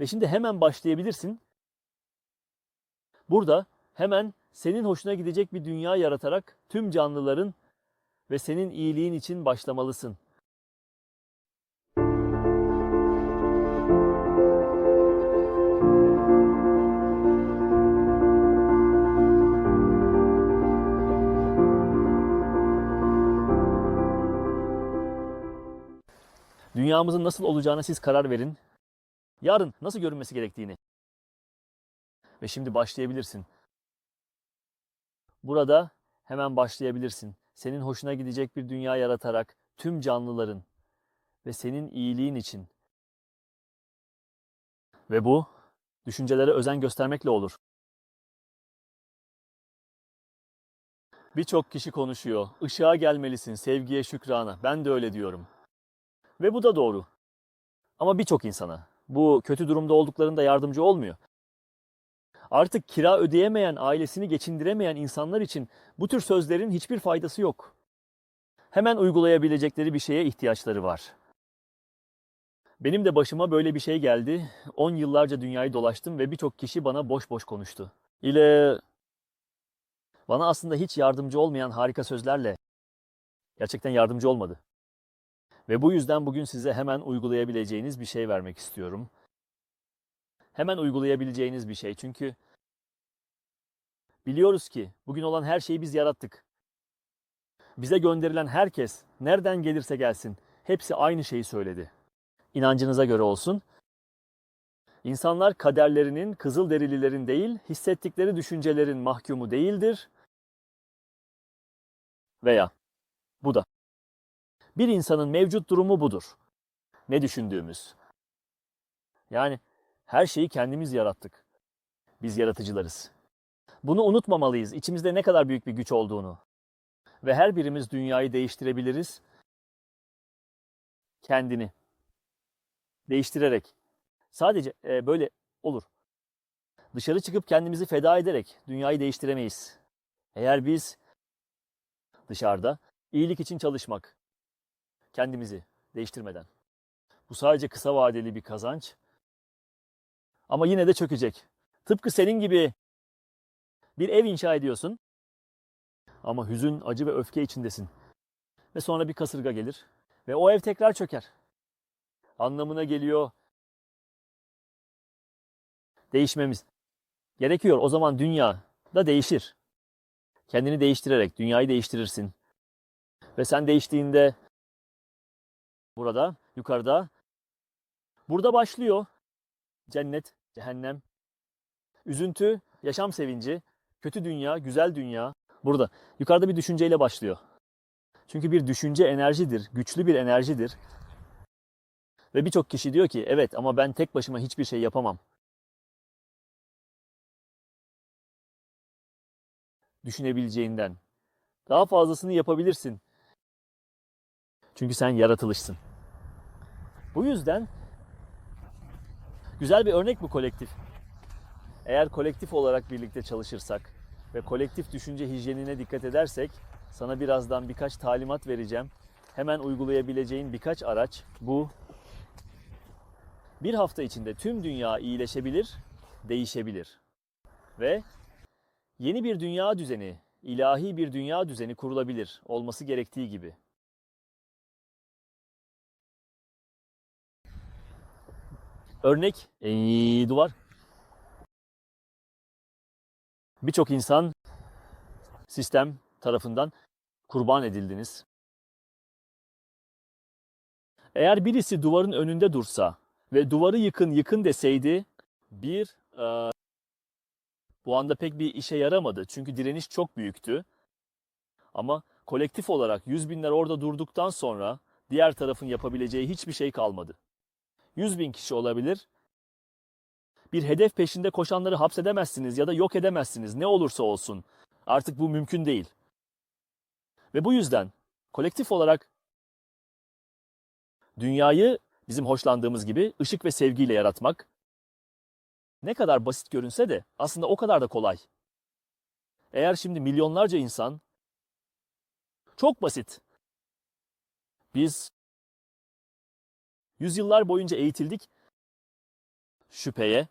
Ve şimdi hemen başlayabilirsin. Burada hemen senin hoşuna gidecek bir dünya yaratarak tüm canlıların ve senin iyiliğin için başlamalısın. Dünyamızın nasıl olacağına siz karar verin. Yarın nasıl görünmesi gerektiğini. Ve şimdi başlayabilirsin. Burada hemen başlayabilirsin. Senin hoşuna gidecek bir dünya yaratarak tüm canlıların ve senin iyiliğin için. Ve bu düşüncelere özen göstermekle olur. Birçok kişi konuşuyor. Işığa gelmelisin, sevgiye, şükrana. Ben de öyle diyorum. Ve bu da doğru. Ama birçok insana bu kötü durumda olduklarında yardımcı olmuyor. Artık kira ödeyemeyen, ailesini geçindiremeyen insanlar için bu tür sözlerin hiçbir faydası yok. Hemen uygulayabilecekleri bir şeye ihtiyaçları var. Benim de başıma böyle bir şey geldi. 10 yıllarca dünyayı dolaştım ve birçok kişi bana boş boş konuştu. İle bana aslında hiç yardımcı olmayan harika sözlerle gerçekten yardımcı olmadı. Ve bu yüzden bugün size hemen uygulayabileceğiniz bir şey vermek istiyorum. Hemen uygulayabileceğiniz bir şey. Çünkü biliyoruz ki bugün olan her şeyi biz yarattık. Bize gönderilen herkes nereden gelirse gelsin hepsi aynı şeyi söyledi. İnancınıza göre olsun. İnsanlar kaderlerinin, kızıl derililerin değil, hissettikleri düşüncelerin mahkumu değildir. Veya bu da. Bir insanın mevcut durumu budur. Ne düşündüğümüz. Yani her şeyi kendimiz yarattık. Biz yaratıcılarız. Bunu unutmamalıyız. İçimizde ne kadar büyük bir güç olduğunu. Ve her birimiz dünyayı değiştirebiliriz. Kendini değiştirerek. Sadece e, böyle olur. Dışarı çıkıp kendimizi feda ederek dünyayı değiştiremeyiz. Eğer biz dışarıda iyilik için çalışmak, kendimizi değiştirmeden. Bu sadece kısa vadeli bir kazanç. Ama yine de çökecek. Tıpkı senin gibi bir ev inşa ediyorsun. Ama hüzün, acı ve öfke içindesin. Ve sonra bir kasırga gelir ve o ev tekrar çöker. Anlamına geliyor. Değişmemiz gerekiyor. O zaman dünya da değişir. Kendini değiştirerek dünyayı değiştirirsin. Ve sen değiştiğinde burada, yukarıda. Burada başlıyor cennet, cehennem, üzüntü, yaşam sevinci, kötü dünya, güzel dünya. Burada. Yukarıda bir düşünceyle başlıyor. Çünkü bir düşünce enerjidir, güçlü bir enerjidir. Ve birçok kişi diyor ki evet ama ben tek başıma hiçbir şey yapamam. Düşünebileceğinden. Daha fazlasını yapabilirsin. Çünkü sen yaratılışsın. Bu yüzden güzel bir örnek bu kolektif. Eğer kolektif olarak birlikte çalışırsak ve kolektif düşünce hijyenine dikkat edersek sana birazdan birkaç talimat vereceğim. Hemen uygulayabileceğin birkaç araç bu. Bir hafta içinde tüm dünya iyileşebilir, değişebilir. Ve yeni bir dünya düzeni, ilahi bir dünya düzeni kurulabilir olması gerektiği gibi. Örnek ee, duvar. Birçok insan sistem tarafından kurban edildiniz. Eğer birisi duvarın önünde dursa ve duvarı yıkın yıkın deseydi bir e, bu anda pek bir işe yaramadı. Çünkü direniş çok büyüktü. Ama kolektif olarak yüz binler orada durduktan sonra diğer tarafın yapabileceği hiçbir şey kalmadı. 100 bin kişi olabilir. Bir hedef peşinde koşanları hapsedemezsiniz ya da yok edemezsiniz ne olursa olsun. Artık bu mümkün değil. Ve bu yüzden kolektif olarak dünyayı bizim hoşlandığımız gibi ışık ve sevgiyle yaratmak ne kadar basit görünse de aslında o kadar da kolay. Eğer şimdi milyonlarca insan çok basit. Biz yüzyıllar boyunca eğitildik. şüpheye,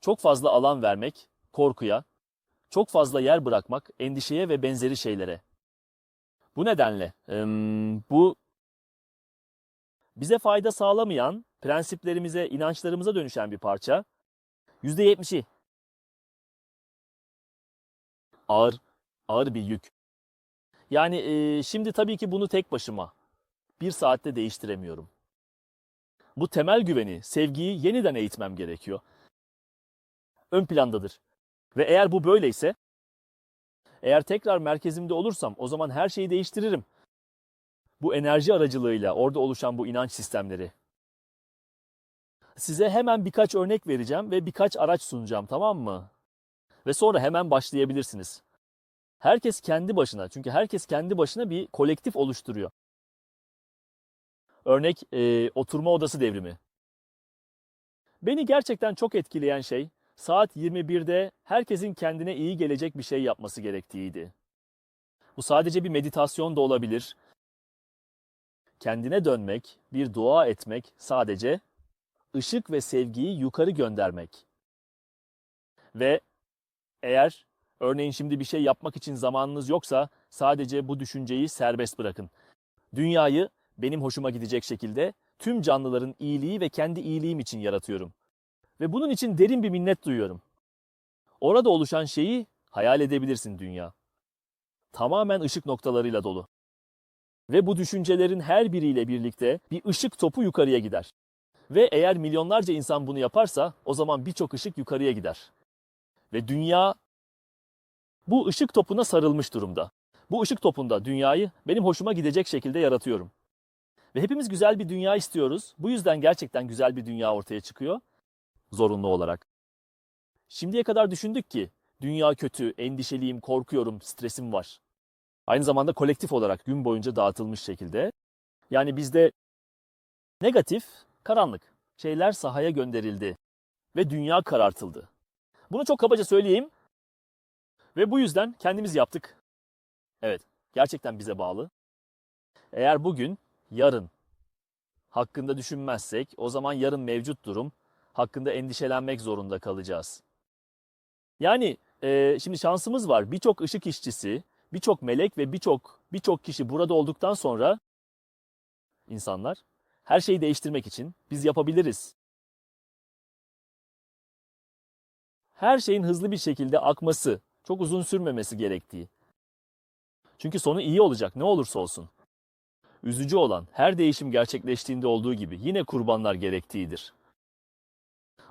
çok fazla alan vermek, korkuya, çok fazla yer bırakmak, endişeye ve benzeri şeylere. Bu nedenle bu bize fayda sağlamayan, prensiplerimize, inançlarımıza dönüşen bir parça. %70'i ağır, ağır bir yük. Yani e, şimdi tabii ki bunu tek başıma bir saatte değiştiremiyorum. Bu temel güveni, sevgiyi yeniden eğitmem gerekiyor. Ön plandadır. Ve eğer bu böyleyse, eğer tekrar merkezimde olursam o zaman her şeyi değiştiririm. Bu enerji aracılığıyla orada oluşan bu inanç sistemleri. Size hemen birkaç örnek vereceğim ve birkaç araç sunacağım tamam mı? Ve sonra hemen başlayabilirsiniz. Herkes kendi başına çünkü herkes kendi başına bir kolektif oluşturuyor. Örnek e, oturma odası devrimi. Beni gerçekten çok etkileyen şey saat 21'de herkesin kendine iyi gelecek bir şey yapması gerektiğiydi. Bu sadece bir meditasyon da olabilir. Kendine dönmek, bir dua etmek sadece ışık ve sevgiyi yukarı göndermek. Ve eğer örneğin şimdi bir şey yapmak için zamanınız yoksa sadece bu düşünceyi serbest bırakın. Dünyayı benim hoşuma gidecek şekilde tüm canlıların iyiliği ve kendi iyiliğim için yaratıyorum. Ve bunun için derin bir minnet duyuyorum. Orada oluşan şeyi hayal edebilirsin dünya. Tamamen ışık noktalarıyla dolu. Ve bu düşüncelerin her biriyle birlikte bir ışık topu yukarıya gider. Ve eğer milyonlarca insan bunu yaparsa o zaman birçok ışık yukarıya gider. Ve dünya bu ışık topuna sarılmış durumda. Bu ışık topunda dünyayı benim hoşuma gidecek şekilde yaratıyorum. Ve hepimiz güzel bir dünya istiyoruz. Bu yüzden gerçekten güzel bir dünya ortaya çıkıyor. Zorunlu olarak. Şimdiye kadar düşündük ki dünya kötü, endişeliyim, korkuyorum, stresim var. Aynı zamanda kolektif olarak gün boyunca dağıtılmış şekilde. Yani bizde negatif, karanlık şeyler sahaya gönderildi ve dünya karartıldı. Bunu çok kabaca söyleyeyim. Ve bu yüzden kendimiz yaptık. Evet, gerçekten bize bağlı. Eğer bugün, yarın hakkında düşünmezsek o zaman yarın mevcut durum hakkında endişelenmek zorunda kalacağız. Yani e, şimdi şansımız var. Birçok ışık işçisi, birçok melek ve birçok birçok kişi burada olduktan sonra insanlar her şeyi değiştirmek için biz yapabiliriz. Her şeyin hızlı bir şekilde akması, çok uzun sürmemesi gerektiği. Çünkü sonu iyi olacak ne olursa olsun. Üzücü olan her değişim gerçekleştiğinde olduğu gibi yine kurbanlar gerektiğidir.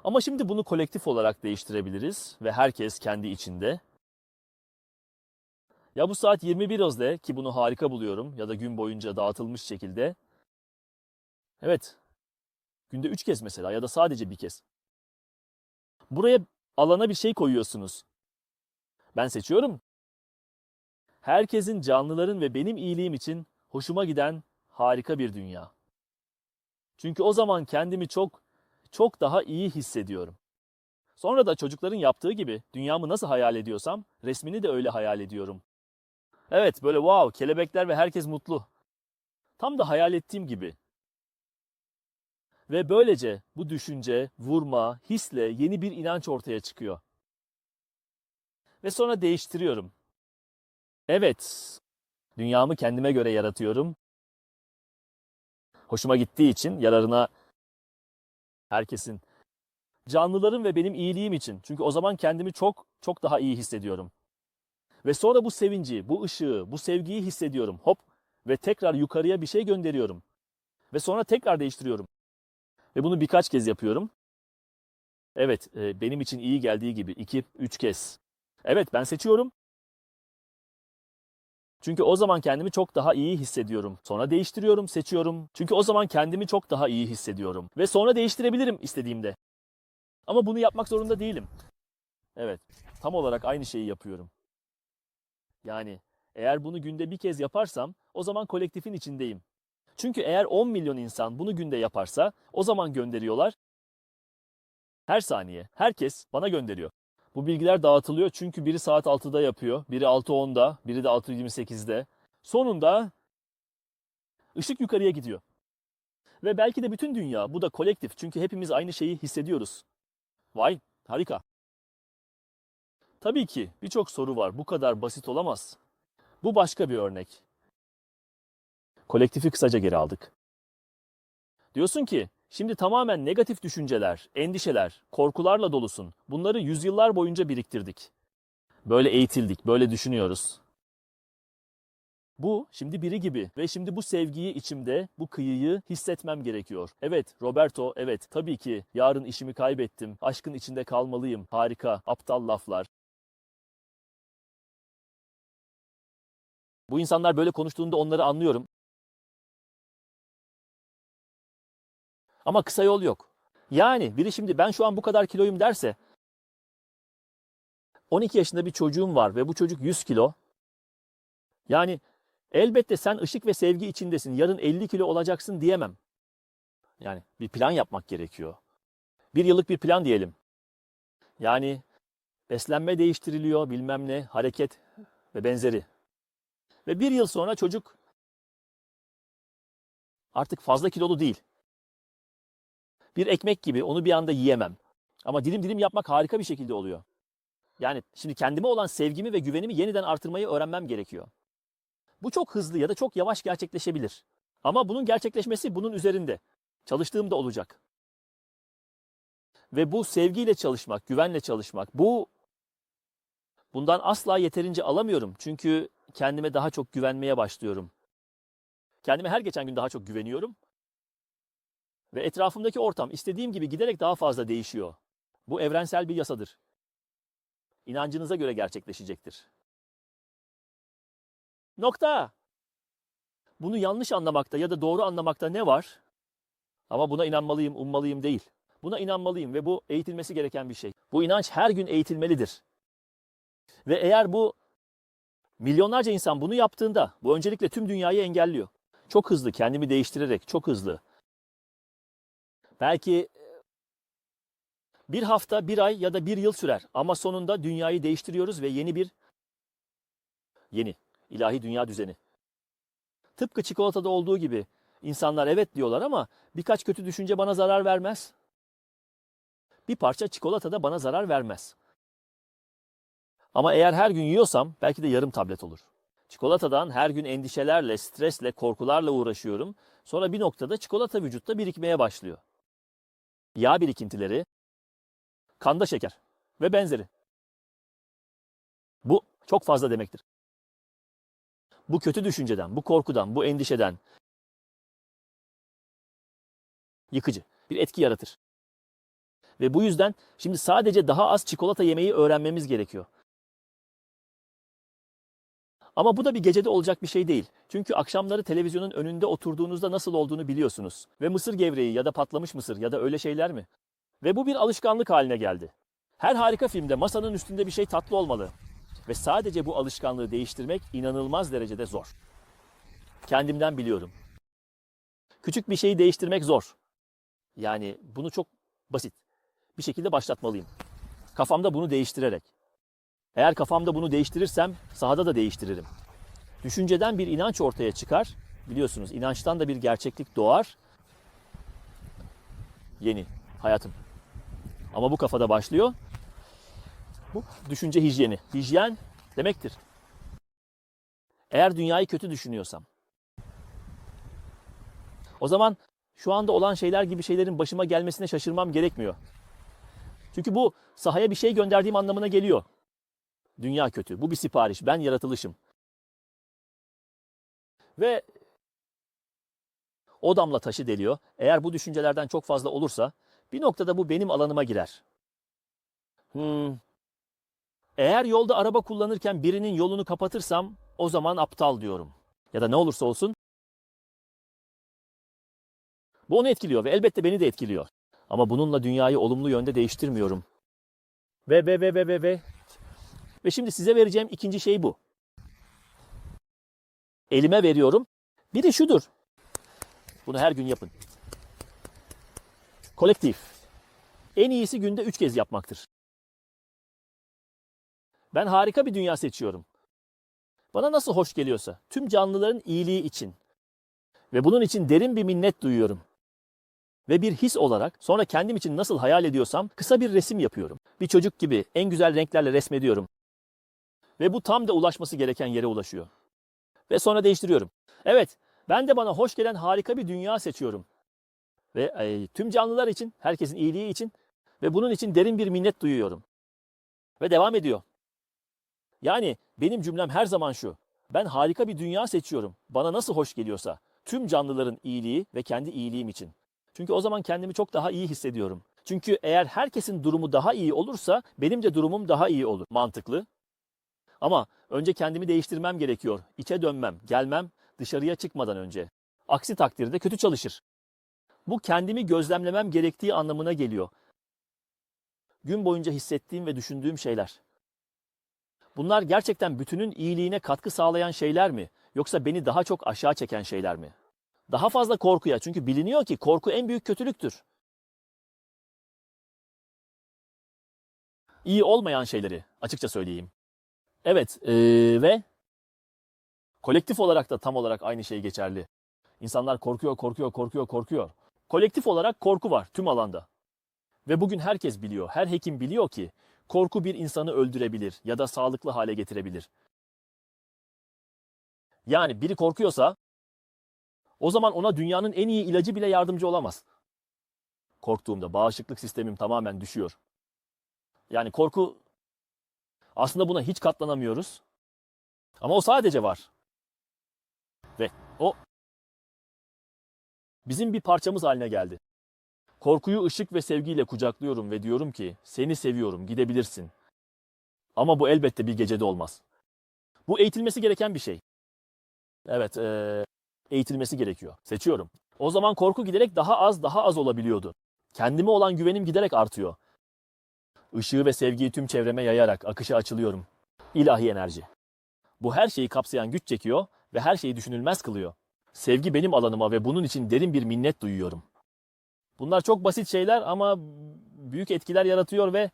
Ama şimdi bunu kolektif olarak değiştirebiliriz ve herkes kendi içinde. Ya bu saat 21 Özde ki bunu harika buluyorum ya da gün boyunca dağıtılmış şekilde. Evet. Günde 3 kez mesela ya da sadece bir kez. Buraya alana bir şey koyuyorsunuz. Ben seçiyorum. Herkesin, canlıların ve benim iyiliğim için hoşuma giden harika bir dünya. Çünkü o zaman kendimi çok çok daha iyi hissediyorum. Sonra da çocukların yaptığı gibi dünyamı nasıl hayal ediyorsam resmini de öyle hayal ediyorum. Evet böyle wow kelebekler ve herkes mutlu. Tam da hayal ettiğim gibi. Ve böylece bu düşünce, vurma, hisle yeni bir inanç ortaya çıkıyor. Ve sonra değiştiriyorum. Evet, dünyamı kendime göre yaratıyorum. Hoşuma gittiği için yararına herkesin, canlıların ve benim iyiliğim için. Çünkü o zaman kendimi çok çok daha iyi hissediyorum. Ve sonra bu sevinci, bu ışığı, bu sevgiyi hissediyorum. Hop ve tekrar yukarıya bir şey gönderiyorum. Ve sonra tekrar değiştiriyorum. Ve bunu birkaç kez yapıyorum. Evet, e, benim için iyi geldiği gibi iki, üç kez. Evet, ben seçiyorum. Çünkü o zaman kendimi çok daha iyi hissediyorum. Sonra değiştiriyorum, seçiyorum. Çünkü o zaman kendimi çok daha iyi hissediyorum. Ve sonra değiştirebilirim istediğimde. Ama bunu yapmak zorunda değilim. Evet, tam olarak aynı şeyi yapıyorum. Yani eğer bunu günde bir kez yaparsam o zaman kolektifin içindeyim. Çünkü eğer 10 milyon insan bunu günde yaparsa o zaman gönderiyorlar. Her saniye herkes bana gönderiyor. Bu bilgiler dağıtılıyor çünkü biri saat 6'da yapıyor, biri 6.10'da, biri de 6.28'de. Sonunda ışık yukarıya gidiyor. Ve belki de bütün dünya bu da kolektif çünkü hepimiz aynı şeyi hissediyoruz. Vay, harika. Tabii ki birçok soru var. Bu kadar basit olamaz. Bu başka bir örnek. Kolektifi kısaca geri aldık. Diyorsun ki, şimdi tamamen negatif düşünceler, endişeler, korkularla dolusun. Bunları yüzyıllar boyunca biriktirdik. Böyle eğitildik, böyle düşünüyoruz. Bu şimdi biri gibi ve şimdi bu sevgiyi içimde, bu kıyıyı hissetmem gerekiyor. Evet, Roberto, evet, tabii ki yarın işimi kaybettim, aşkın içinde kalmalıyım. Harika, aptal laflar. Bu insanlar böyle konuştuğunda onları anlıyorum. Ama kısa yol yok. Yani biri şimdi ben şu an bu kadar kiloyum derse 12 yaşında bir çocuğum var ve bu çocuk 100 kilo. Yani elbette sen ışık ve sevgi içindesin. Yarın 50 kilo olacaksın diyemem. Yani bir plan yapmak gerekiyor. Bir yıllık bir plan diyelim. Yani beslenme değiştiriliyor, bilmem ne, hareket ve benzeri. Ve bir yıl sonra çocuk artık fazla kilolu değil. Bir ekmek gibi onu bir anda yiyemem. Ama dilim dilim yapmak harika bir şekilde oluyor. Yani şimdi kendime olan sevgimi ve güvenimi yeniden artırmayı öğrenmem gerekiyor. Bu çok hızlı ya da çok yavaş gerçekleşebilir. Ama bunun gerçekleşmesi bunun üzerinde. Çalıştığım da olacak. Ve bu sevgiyle çalışmak, güvenle çalışmak, bu bundan asla yeterince alamıyorum. Çünkü kendime daha çok güvenmeye başlıyorum. Kendime her geçen gün daha çok güveniyorum. Ve etrafımdaki ortam istediğim gibi giderek daha fazla değişiyor. Bu evrensel bir yasadır. İnancınıza göre gerçekleşecektir. Nokta. Bunu yanlış anlamakta ya da doğru anlamakta ne var? Ama buna inanmalıyım, ummalıyım değil. Buna inanmalıyım ve bu eğitilmesi gereken bir şey. Bu inanç her gün eğitilmelidir. Ve eğer bu milyonlarca insan bunu yaptığında bu öncelikle tüm dünyayı engelliyor. Çok hızlı kendimi değiştirerek çok hızlı. Belki bir hafta, bir ay ya da bir yıl sürer ama sonunda dünyayı değiştiriyoruz ve yeni bir yeni ilahi dünya düzeni. Tıpkı çikolatada olduğu gibi insanlar evet diyorlar ama birkaç kötü düşünce bana zarar vermez. Bir parça çikolata da bana zarar vermez. Ama eğer her gün yiyorsam belki de yarım tablet olur. Çikolatadan her gün endişelerle, stresle, korkularla uğraşıyorum. Sonra bir noktada çikolata vücutta birikmeye başlıyor. Yağ birikintileri, kanda şeker ve benzeri. Bu çok fazla demektir. Bu kötü düşünceden, bu korkudan, bu endişeden yıkıcı bir etki yaratır. Ve bu yüzden şimdi sadece daha az çikolata yemeyi öğrenmemiz gerekiyor. Ama bu da bir gecede olacak bir şey değil. Çünkü akşamları televizyonun önünde oturduğunuzda nasıl olduğunu biliyorsunuz. Ve mısır gevreği ya da patlamış mısır ya da öyle şeyler mi? Ve bu bir alışkanlık haline geldi. Her harika filmde masanın üstünde bir şey tatlı olmalı. Ve sadece bu alışkanlığı değiştirmek inanılmaz derecede zor. Kendimden biliyorum. Küçük bir şeyi değiştirmek zor. Yani bunu çok basit bir şekilde başlatmalıyım. Kafamda bunu değiştirerek. Eğer kafamda bunu değiştirirsem sahada da değiştiririm. Düşünceden bir inanç ortaya çıkar. Biliyorsunuz inançtan da bir gerçeklik doğar. Yeni hayatım. Ama bu kafada başlıyor. Bu düşünce hijyeni. Hijyen demektir. Eğer dünyayı kötü düşünüyorsam. O zaman şu anda olan şeyler gibi şeylerin başıma gelmesine şaşırmam gerekmiyor. Çünkü bu sahaya bir şey gönderdiğim anlamına geliyor. Dünya kötü. Bu bir sipariş. Ben yaratılışım. Ve o damla taşı deliyor. Eğer bu düşüncelerden çok fazla olursa bir noktada bu benim alanıma girer. Hmm. Eğer yolda araba kullanırken birinin yolunu kapatırsam o zaman aptal diyorum. Ya da ne olursa olsun bu onu etkiliyor ve elbette beni de etkiliyor. Ama bununla dünyayı olumlu yönde değiştirmiyorum. Ve ve ve ve ve ve. Ve şimdi size vereceğim ikinci şey bu. Elime veriyorum. Biri şudur. Bunu her gün yapın. Kolektif. En iyisi günde üç kez yapmaktır. Ben harika bir dünya seçiyorum. Bana nasıl hoş geliyorsa, tüm canlıların iyiliği için. Ve bunun için derin bir minnet duyuyorum. Ve bir his olarak sonra kendim için nasıl hayal ediyorsam kısa bir resim yapıyorum. Bir çocuk gibi en güzel renklerle resmediyorum. Ve bu tam da ulaşması gereken yere ulaşıyor. Ve sonra değiştiriyorum. Evet, ben de bana hoş gelen harika bir dünya seçiyorum. Ve e, tüm canlılar için, herkesin iyiliği için ve bunun için derin bir minnet duyuyorum. Ve devam ediyor. Yani benim cümlem her zaman şu. Ben harika bir dünya seçiyorum. Bana nasıl hoş geliyorsa. Tüm canlıların iyiliği ve kendi iyiliğim için. Çünkü o zaman kendimi çok daha iyi hissediyorum. Çünkü eğer herkesin durumu daha iyi olursa benim de durumum daha iyi olur. Mantıklı. Ama önce kendimi değiştirmem gerekiyor. İçe dönmem, gelmem dışarıya çıkmadan önce. Aksi takdirde kötü çalışır. Bu kendimi gözlemlemem gerektiği anlamına geliyor. Gün boyunca hissettiğim ve düşündüğüm şeyler. Bunlar gerçekten bütünün iyiliğine katkı sağlayan şeyler mi? Yoksa beni daha çok aşağı çeken şeyler mi? Daha fazla korkuya çünkü biliniyor ki korku en büyük kötülüktür. İyi olmayan şeyleri açıkça söyleyeyim. Evet eee, ve kolektif olarak da tam olarak aynı şey geçerli. İnsanlar korkuyor, korkuyor, korkuyor, korkuyor. Kolektif olarak korku var tüm alanda. Ve bugün herkes biliyor, her hekim biliyor ki korku bir insanı öldürebilir ya da sağlıklı hale getirebilir. Yani biri korkuyorsa o zaman ona dünyanın en iyi ilacı bile yardımcı olamaz. Korktuğumda bağışıklık sistemim tamamen düşüyor. Yani korku aslında buna hiç katlanamıyoruz. Ama o sadece var. Ve o bizim bir parçamız haline geldi. Korkuyu ışık ve sevgiyle kucaklıyorum ve diyorum ki seni seviyorum, gidebilirsin. Ama bu elbette bir gecede olmaz. Bu eğitilmesi gereken bir şey. Evet, eee, eğitilmesi gerekiyor. Seçiyorum. O zaman korku giderek daha az daha az olabiliyordu. Kendime olan güvenim giderek artıyor. Işığı ve sevgiyi tüm çevreme yayarak akışa açılıyorum. İlahi enerji. Bu her şeyi kapsayan güç çekiyor ve her şeyi düşünülmez kılıyor. Sevgi benim alanıma ve bunun için derin bir minnet duyuyorum. Bunlar çok basit şeyler ama büyük etkiler yaratıyor ve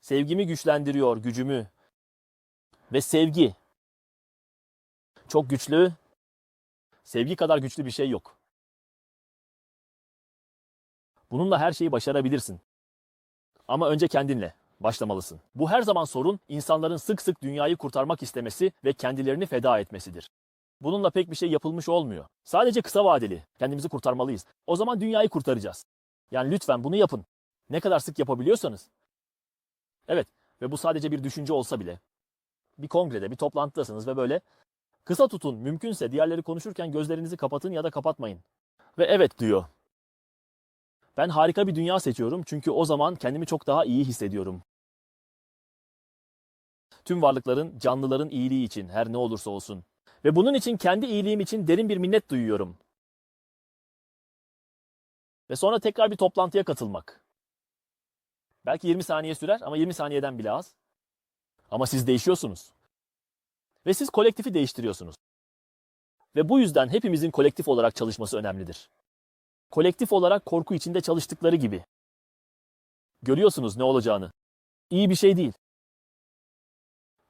sevgimi güçlendiriyor, gücümü. Ve sevgi çok güçlü. Sevgi kadar güçlü bir şey yok. Bununla her şeyi başarabilirsin. Ama önce kendinle başlamalısın. Bu her zaman sorun insanların sık sık dünyayı kurtarmak istemesi ve kendilerini feda etmesidir. Bununla pek bir şey yapılmış olmuyor. Sadece kısa vadeli. Kendimizi kurtarmalıyız. O zaman dünyayı kurtaracağız. Yani lütfen bunu yapın. Ne kadar sık yapabiliyorsanız. Evet ve bu sadece bir düşünce olsa bile. Bir kongrede, bir toplantıdasınız ve böyle kısa tutun. Mümkünse diğerleri konuşurken gözlerinizi kapatın ya da kapatmayın. Ve evet diyor. Ben harika bir dünya seçiyorum çünkü o zaman kendimi çok daha iyi hissediyorum. Tüm varlıkların, canlıların iyiliği için her ne olursa olsun. Ve bunun için kendi iyiliğim için derin bir minnet duyuyorum. Ve sonra tekrar bir toplantıya katılmak. Belki 20 saniye sürer ama 20 saniyeden bile az. Ama siz değişiyorsunuz. Ve siz kolektifi değiştiriyorsunuz. Ve bu yüzden hepimizin kolektif olarak çalışması önemlidir. Kolektif olarak korku içinde çalıştıkları gibi. Görüyorsunuz ne olacağını. İyi bir şey değil.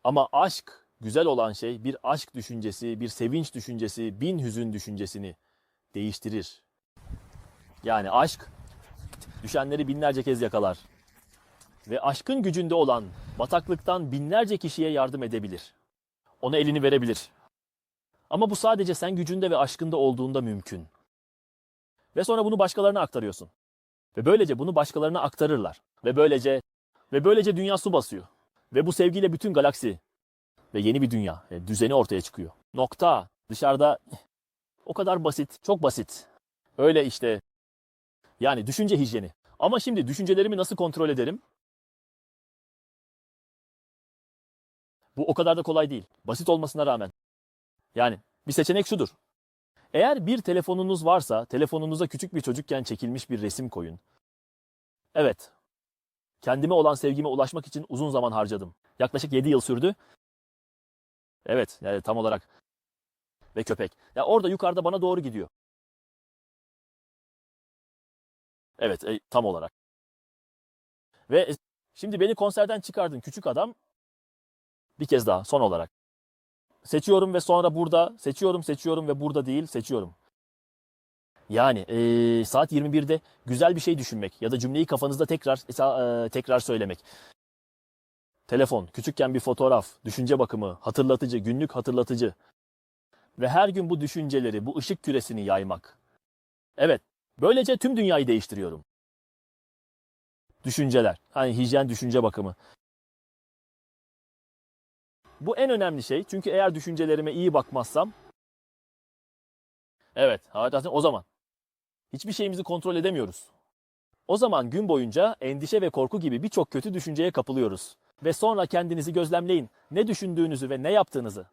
Ama aşk, güzel olan şey bir aşk düşüncesi, bir sevinç düşüncesi, bin hüzün düşüncesini değiştirir. Yani aşk düşenleri binlerce kez yakalar. Ve aşkın gücünde olan bataklıktan binlerce kişiye yardım edebilir. Ona elini verebilir. Ama bu sadece sen gücünde ve aşkında olduğunda mümkün. Ve sonra bunu başkalarına aktarıyorsun. Ve böylece bunu başkalarına aktarırlar. Ve böylece ve böylece dünya su basıyor. Ve bu sevgiyle bütün galaksi ve yeni bir dünya, e, düzeni ortaya çıkıyor. Nokta. Dışarıda o kadar basit, çok basit. Öyle işte. Yani düşünce hijyeni. Ama şimdi düşüncelerimi nasıl kontrol ederim? Bu o kadar da kolay değil. Basit olmasına rağmen. Yani bir seçenek şudur. Eğer bir telefonunuz varsa telefonunuza küçük bir çocukken çekilmiş bir resim koyun. Evet. Kendime olan sevgime ulaşmak için uzun zaman harcadım. Yaklaşık 7 yıl sürdü. Evet, yani tam olarak. Ve köpek. Ya orada yukarıda bana doğru gidiyor. Evet, e, tam olarak. Ve e, şimdi beni konserden çıkardın küçük adam. Bir kez daha son olarak. Seçiyorum ve sonra burada, seçiyorum, seçiyorum ve burada değil, seçiyorum. Yani eee, saat 21'de güzel bir şey düşünmek ya da cümleyi kafanızda tekrar eee, tekrar söylemek. Telefon, küçükken bir fotoğraf, düşünce bakımı, hatırlatıcı, günlük hatırlatıcı. Ve her gün bu düşünceleri, bu ışık küresini yaymak. Evet, böylece tüm dünyayı değiştiriyorum. Düşünceler, hani hijyen düşünce bakımı. Bu en önemli şey çünkü eğer düşüncelerime iyi bakmazsam Evet, zaten o zaman hiçbir şeyimizi kontrol edemiyoruz. O zaman gün boyunca endişe ve korku gibi birçok kötü düşünceye kapılıyoruz. Ve sonra kendinizi gözlemleyin. Ne düşündüğünüzü ve ne yaptığınızı.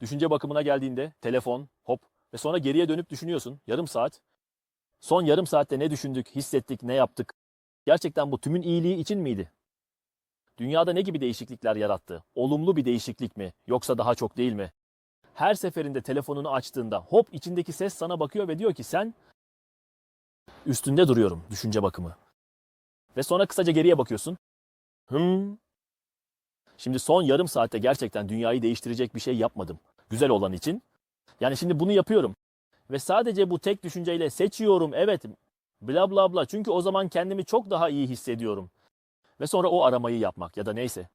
Düşünce bakımına geldiğinde telefon, hop ve sonra geriye dönüp düşünüyorsun. Yarım saat. Son yarım saatte ne düşündük, hissettik, ne yaptık? Gerçekten bu tümün iyiliği için miydi? Dünyada ne gibi değişiklikler yarattı? Olumlu bir değişiklik mi yoksa daha çok değil mi? Her seferinde telefonunu açtığında hop içindeki ses sana bakıyor ve diyor ki sen üstünde duruyorum düşünce bakımı. Ve sonra kısaca geriye bakıyorsun. Hmm. Şimdi son yarım saatte gerçekten dünyayı değiştirecek bir şey yapmadım. Güzel olan için. Yani şimdi bunu yapıyorum. Ve sadece bu tek düşünceyle seçiyorum evet bla bla bla. Çünkü o zaman kendimi çok daha iyi hissediyorum. Ve sonra o aramayı yapmak ya da neyse.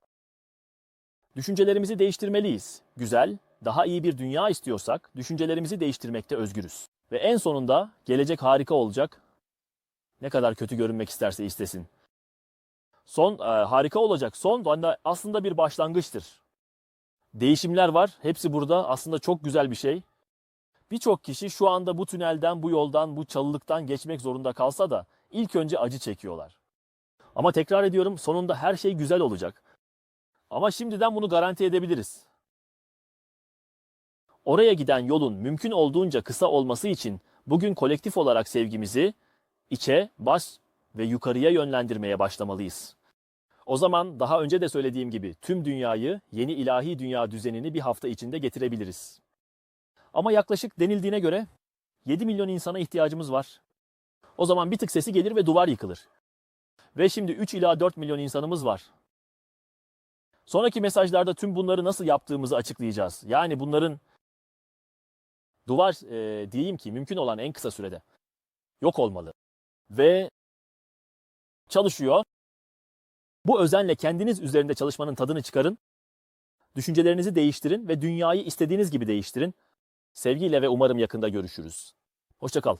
Düşüncelerimizi değiştirmeliyiz. Güzel, daha iyi bir dünya istiyorsak düşüncelerimizi değiştirmekte özgürüz. Ve en sonunda gelecek harika olacak. Ne kadar kötü görünmek isterse istesin. Son e, harika olacak. Son da aslında bir başlangıçtır. Değişimler var. Hepsi burada. Aslında çok güzel bir şey. Birçok kişi şu anda bu tünelden, bu yoldan, bu çalılıktan geçmek zorunda kalsa da ilk önce acı çekiyorlar. Ama tekrar ediyorum sonunda her şey güzel olacak. Ama şimdiden bunu garanti edebiliriz. Oraya giden yolun mümkün olduğunca kısa olması için bugün kolektif olarak sevgimizi içe, baş ve yukarıya yönlendirmeye başlamalıyız. O zaman daha önce de söylediğim gibi tüm dünyayı, yeni ilahi dünya düzenini bir hafta içinde getirebiliriz. Ama yaklaşık denildiğine göre 7 milyon insana ihtiyacımız var. O zaman bir tık sesi gelir ve duvar yıkılır. Ve şimdi 3 ila 4 milyon insanımız var. Sonraki mesajlarda tüm bunları nasıl yaptığımızı açıklayacağız. Yani bunların duvar e, diyeyim ki mümkün olan en kısa sürede yok olmalı. Ve çalışıyor. Bu özenle kendiniz üzerinde çalışmanın tadını çıkarın. Düşüncelerinizi değiştirin ve dünyayı istediğiniz gibi değiştirin. Sevgiyle ve umarım yakında görüşürüz. Hoşçakal.